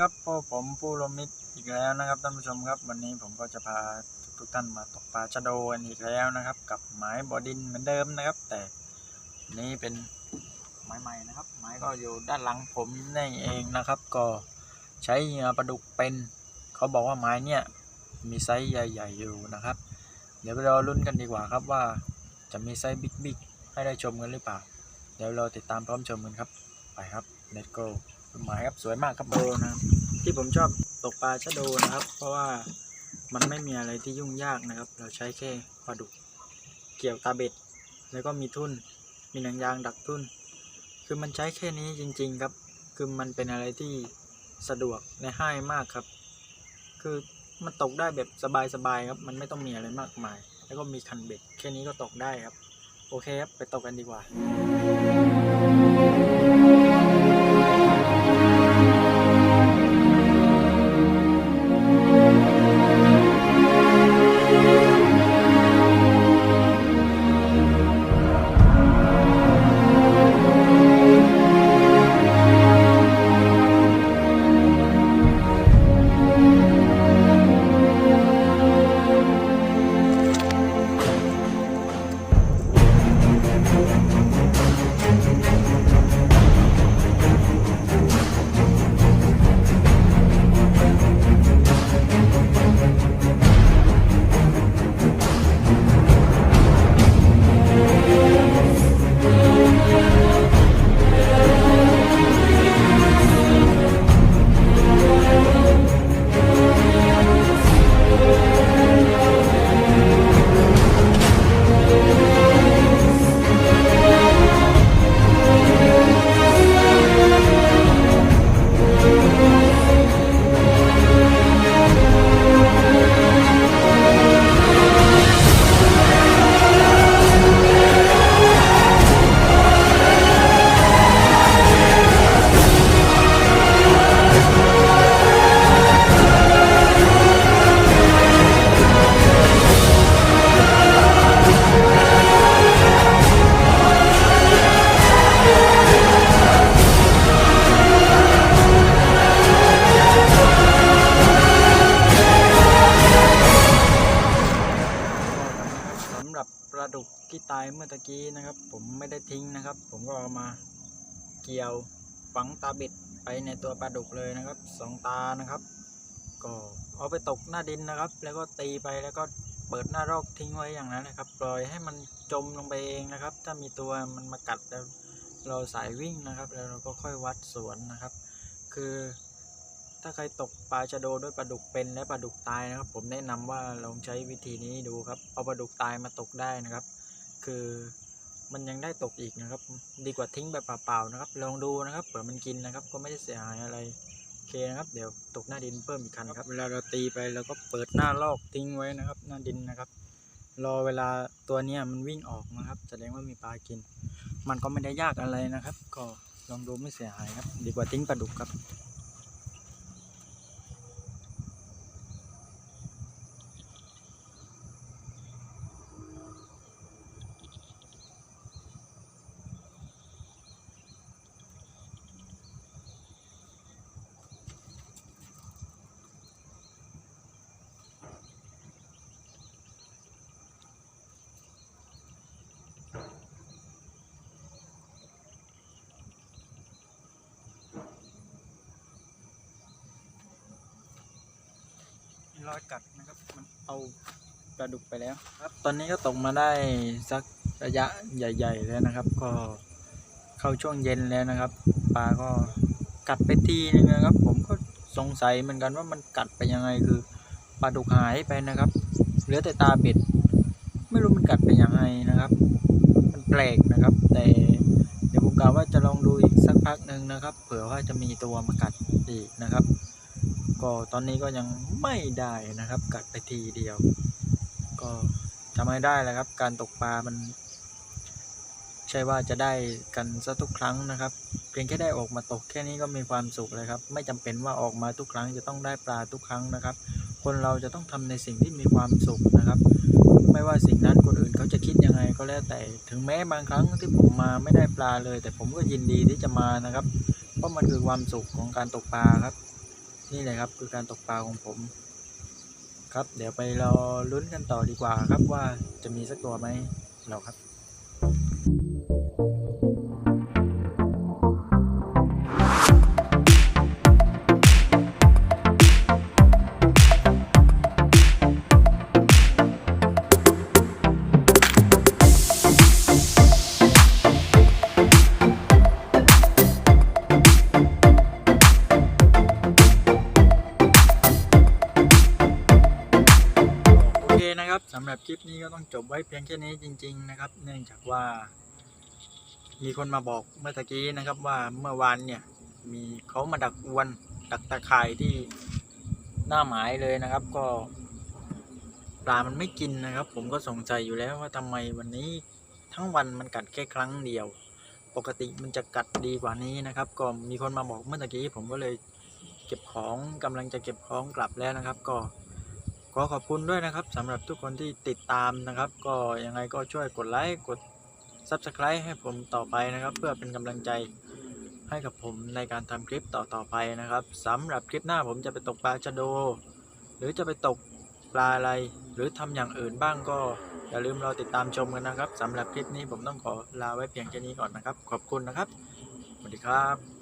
ครับพวกผมผู้ลมมิตรอีกแล้วนะครับท่านผู้ชมครับ วันนี้ผมก็จะพาทุกท่านมาตกปลาชะโดกันอีกแล้วนะครับ กับหมายบอดินเหมือนเดิมนะครับ แต่นี้เป็นไม้ใหม่นะครับ ไม้ก็อยู่ด้านหลังผมนี่เองนะครับ ก็ใช้เหยื่อปลาดุกเป็น เขาบอกว่าไม้เนี่ยมีไซส์ใหญ่ ๆ อยู่นะครับ เดี๋ยวไปรอลุ้นกันดีกว่าครับว่าจะมีไซส์บิ๊กๆให้ได้ชมกันหรือเปล่า เดี๋ยวเราติดตามพร้อมชมกันครับไปครับ let's go หมายครับสวยมากครับโดนะครับที่ผมชอบตกปลาชะโดนะครับ เพราะว่ามันไม่มีอะไรที่ยุ่งยากนะครับ เราใช้แค่ปลาดุกเกี่ยวตาเบ็ด แล้วก็มีทุ่น มีหนังยางดักทุ่น คือมันใช้แค่นี้จริง ๆครับ คือมันเป็นอะไรที่สะดวกและง่ายมากครับ คือมันตกได้แบบสบายๆครับ มันไม่ต้องมีอะไรมากมาย แล้วก็มีคันเบ็ด แค่นี้ก็ตกได้ครับ โอเคครับ ไปตกกันดีกว่า สำหรับปลาดุกที่ตายเมื่อตะกี้นะครับ ผมไม่ได้ทิ้งนะครับ ผมก็เอามาเกี่ยวฝังตาบ็ดไปในตัวปลาดุกเลยนะครับสองตานะครับ ก็เอาไปตกหน้าดินนะครับ แล้วก็ตีไปแล้วก็เปิดหน้ารอกทิ้งไว้อย่างนั้นนะครับ ปล่อยให้มันจมลงไปเองนะครับ ถ้ามีตัวมันมากัดแล้ว เราสายวิ่งนะครับ แล้วเราก็ค่อยวัดสวนนะครับ คือถ้าใครตกปลาชะโดด้วยปลาดุกเป็นและปลาดุกตายนะครับ ผมแนะนำว่าลองใช้วิธีนี้ดูครับ เอาปลาดุกตายมาตกได้นะครับ คือมันยังได้ตกอีกนะครับ ดีกว่าทิ้งแบบเปล่าๆนะครับ ลองดูนะครับเผื่อมันกินนะครับ ก็ไม่ได้เสียหายอะไรโอเคนะครับ เดี๋ยวตกหน้าดินเพิ่มอีกคันครับ เวลาเราตีไปเราก็เปิดหน้าลอกทิ้งไว้นะครับ หน้าดินนะครับ รอเวลาตัวเนี้ยมันวิ่งออกนะครับ แสดงว่ามีปลากิน มันก็ไม่ได้ยากอะไรนะครับ ก็ลองดูไม่เสียหายครับ ดีกว่าทิ้งปลาดุกครับ รอยกัดนะครับ มันเอาปลาดุกไปแล้วครับ ตอนนี้ก็ตกมาได้สักระยะใหญ่ ๆ แล้วนะครับ ก็เข้าช่วงเย็นแล้วนะครับปลาก็กัดไปทีนึงนะครับ ผมก็สงสัยเหมือนกันว่ามันกัดไปยังไงคือปลาดุกหายไปนะครับเหลือแต่ตาเบ็ด ไม่รู้มันกัดไปยังไงนะครับ มันแปลกนะครับ แต่เดี๋ยวผมกล่าวว่าจะลองดูอีกสักพักหนึ่งนะครับ เผื่อว่าจะมีตัวมากัดอีกนะครับ ก็ตอนนี้ก็ยังไม่ได้นะครับกัดไปทีเดียว ก็ทำให้ได้แหละครับ การตกปลามัน ใช่ว่าจะได้กันซะทุกครั้งนะครับ เพียงแค่ได้ออกมาตกแค่นี้ก็มีความสุขเลยครับ ไม่จำเป็นว่าออกมาทุกครั้งจะต้องได้ปลาทุกครั้งนะครับ คนเราจะต้องทำในสิ่งที่มีความสุขนะครับ ไม่ว่าสิ่งนั้นคนอื่นเขาจะคิดยังไงก็แล้วแต่ถึงแม้บางครั้งที่ผมมาไม่ได้ปลาเลย แต่ผมก็ยินดีที่จะมานะครับ เพราะมันคือความสุขของการตกปลาครับ นี่แหละครับคือการตกปลาของผม ครับ เดี๋ยวไปรอลุ้นกันต่อดีกว่าครับว่าจะมีสักตัวไหมเราครับ นะครับสำหรับคลิปนี้ก็ต้องจบไว้เพียงแค่นี้จริง ๆ นะครับ เนื่องจากว่า มีคนมาบอกเมื่อตะกี้นะครับว่าเมื่อวานเนี่ย มีเขามาดักอวนดักตะข่ายที่หน้าหมายเลยนะครับ ก็ ปลามันไม่กินนะครับ ผมก็สงสัยอยู่แล้วว่าทำไมวันนี้ทั้งวันมันกัดแค่ครั้งเดียว ปกติมันจะกัดดีกว่านี้นะครับ ก็มีคนมาบอกเมื่อตะกี้ผมก็เลยเก็บของกำลังจะเก็บของกลับแล้วนะครับ ก็ ขอขอบคุณด้วยนะครับสำหรับทุกคนที่ติดตามนะครับ ก็ยังไงก็ช่วยกดไลค์กด Subscribe ให้ผมต่อไปนะครับ เพื่อเป็นกำลังใจให้กับผมในการทำคลิปต่อๆไปนะครับสำหรับคลิปหน้าผมจะไปตกปลาชะโด หรือจะไปตกปลาอะไร หรือทำอย่างอื่นบ้างก็อย่าลืมรอติดตามชมกันนะครับสำหรับคลิปนี้ผมต้องขอลาไว้เพียงแค่นี้ก่อนนะครับ ขอบคุณนะครับสวัสดีครับ